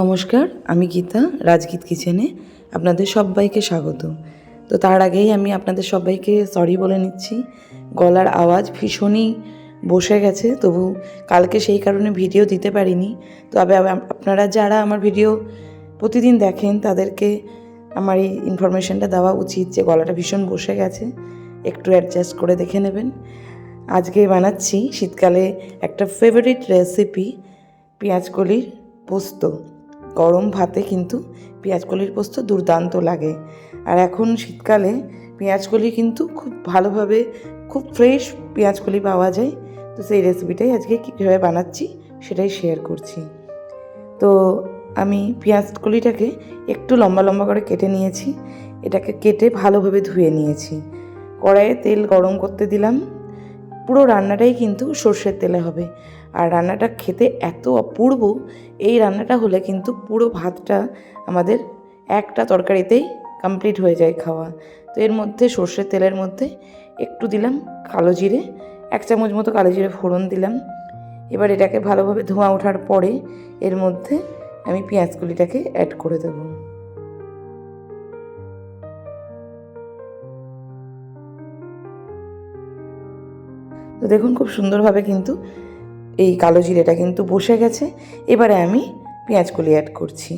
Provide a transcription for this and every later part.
নমস্কার, আমি গীতা, রাজগীত কিচেনে আপনাদের সবাইকে স্বাগত। তো তার আগেই আমি আপনাদের সবাইকে সরি বলে নিচ্ছি, গলার আওয়াজ ভীষণই বসে গেছে, তবু কালকে সেই কারণে ভিডিও দিতে পারিনি। তবে আপনারা যারা আমার ভিডিও প্রতিদিন দেখেন, তাদেরকে আমার এই ইনফরমেশনটা দেওয়া উচিত যে গলাটা ভীষণ বসে গেছে, একটু অ্যাডজাস্ট করে দেখে নেবেন। আজকে বানাচ্ছি শীতকালে একটা ফেভারিট রেসিপি পেঁয়াজকলির পোস্ত। গরম ভাতে কিন্তু পেঁয়াজকলির পোস্ত দুর্দান্ত লাগে। আর এখন শীতকালে পেঁয়াজকলি কিন্তু খুব ভালোভাবে, খুব ফ্রেশ পেঁয়াজকলি পাওয়া যায়। তো সেই রেসিপিটাই আজকে কীভাবে বানাচ্ছি সেটাই শেয়ার করছি। তো আমি পেঁয়াজকলিটাকে একটু লম্বা লম্বা করে কেটে নিয়েছি। এটাকে কেটে ভালোভাবে ধুয়ে নিয়েছি। কড়াইয়ে তেল গরম করতে দিলাম। পুরো রান্নাটাই কিন্তু সর্ষের তেলে হবে। আর রান্নাটা খেতে এত অপূর্ব, এই রান্নাটা হলে কিন্তু পুরো ভাতটা আমাদের একটা তরকারিতেই কমপ্লিট হয়ে যায় খাওয়া। তো এর মধ্যে সর্ষের তেলের মধ্যে একটু দিলাম কালো জিরে, এক চামচ মতো কালো জিরে ফোড়ন দিলাম। এবার এটাকে ভালোভাবে ধোঁয়া ওঠার পরে এর মধ্যে আমি পেঁয়াজগুলিটাকে অ্যাড করে দেবো। তো দেখুন খুব সুন্দরভাবে কিন্তু এই কালো জিরেটা কিন্তু বসে গেছে। এবারে আমি পেঁয়াজকলি অ্যাড করছি।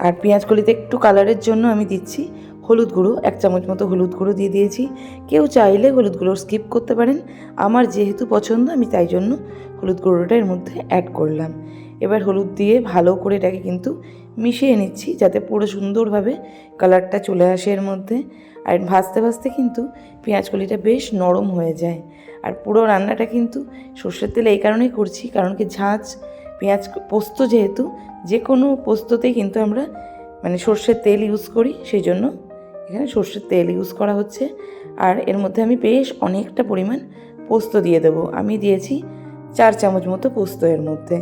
আর পেঁয়াজকলিতে একটু কালারের জন্য আমি দিচ্ছি হলুদ গুঁড়ো, এক চামচ মতো হলুদ গুঁড়ো দিয়ে দিয়েছি। কেউ চাইলে হলুদ গুঁড়ো স্কিপ করতে পারেন। আমার যেহেতু পছন্দ, আমি তাই জন্য হলুদ গুঁড়োটা এর মধ্যে অ্যাড করলাম। এবার হলুদ দিয়ে ভালো করে এটাকে কিন্তু মিশিয়ে নিচ্ছি যাতে পুরো সুন্দরভাবে কালারটা চলে আসে এর মধ্যে। আর ভাজতে ভাজতে কিন্তু পেঁয়াজ পেঁয়াজকলিটা বেশ নরম হয়ে যায়। আর পুরো রান্নাটা কিন্তু সর্ষের তেলে এই কারণেই করছি, কারণ কি ঝাঁঝ পেঁয়াজ পোস্ত যেহেতু যে কোনো পোস্ততেই কিন্তু আমরা মানে সর্ষের তেল ইউজ করি সেই জন্য এখানে সর্ষের তেল ইউজ করা হচ্ছে। আর এর মধ্যে আমি বেশ অনেকটা পরিমাণ পোস্ত দিয়ে দেবো। আমি দিয়েছি চার চামচ মতো পোস্ত এর মধ্যে।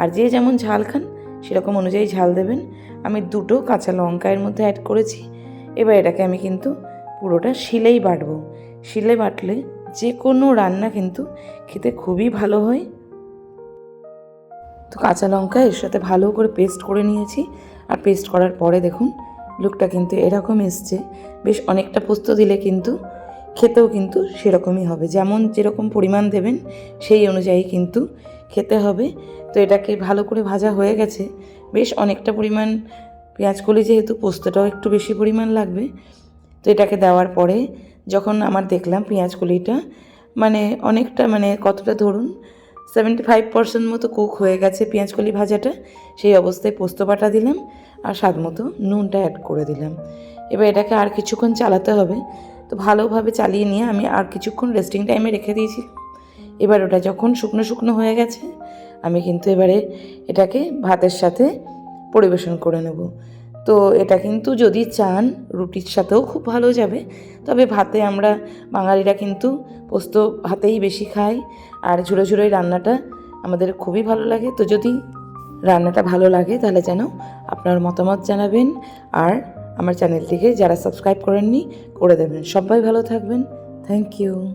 আর যে যেমন ঝাল খান সেরকম অনুযায়ী ঝাল দেবেন। আমি দুটো কাঁচা লঙ্কা এর মধ্যে অ্যাড করেছি। এবার এটাকে আমি কিন্তু পুরোটা শিলেই বাটবো। শিলে বাটলে যে কোনো রান্না কিন্তু খেতে খুবই ভালো হয়। তো কাঁচা লঙ্কা এর সাথে ভালো করে পেস্ট করে নিয়েছি। আর পেস্ট করার পরে দেখুন লুকটা কিন্তু এরকম এসছে। বেশ অনেকটা পোস্ত দিলে কিন্তু খেতেও কিন্তু সেরকমই হবে। যেমন যেরকম পরিমাণ দেবেন, সেই অনুযায়ী কিন্তু খেতে হবে। তো এটাকে ভালো করে ভাজা হয়ে গেছে। বেশ অনেকটা পরিমাণ পেঁয়াজকলি যেহেতু পোস্তটাও একটু বেশি পরিমাণ লাগবে। তো এটাকে দেওয়ার পরে যখন আমার দেখলাম পেঁয়াজকলিটা মানে অনেকটা মানে কতটা ধরুন সেভেন্টি ফাইভ পার্সেন্ট মতো কুক হয়ে গেছে পেঁয়াজকলি ভাজাটা। সেই অবস্থায় পোস্ত বাটা দিলাম আর স্বাদ মতো নুনটা অ্যাড করে দিলাম। এবার এটাকে আর কিছুক্ষণ চালাতে হবে। তো ভালোভাবে চালিয়ে নিয়ে আমি আর কিছুক্ষণ রেস্টিং টাইমে রেখে দিয়েছি। এবার ওটা যখন শুকনো শুকনো হয়ে গেছে, আমি কিন্তু এবারে এটাকে ভাতের সাথে পরিবেশন করে নেব। তো এটা কিন্তু যদি চান, রুটির সাথেও খুব ভালো যাবে। তবে ভাতে আমরা বাঙালিরা কিন্তু পোস্ত ভাতেই বেশি খাই। আর ঝুড়ো ঝুড়োই রান্নাটা আমাদের খুবই ভালো লাগে। তো যদি রান্নাটা ভালো লাগে, তাহলে যেন আপনার মতামত জানাবেন। আর আমার চ্যানেলটিকে যারা সাবস্ক্রাইব করেননি, করে দেবেন। সবাই ভালো থাকবেন। Thank you.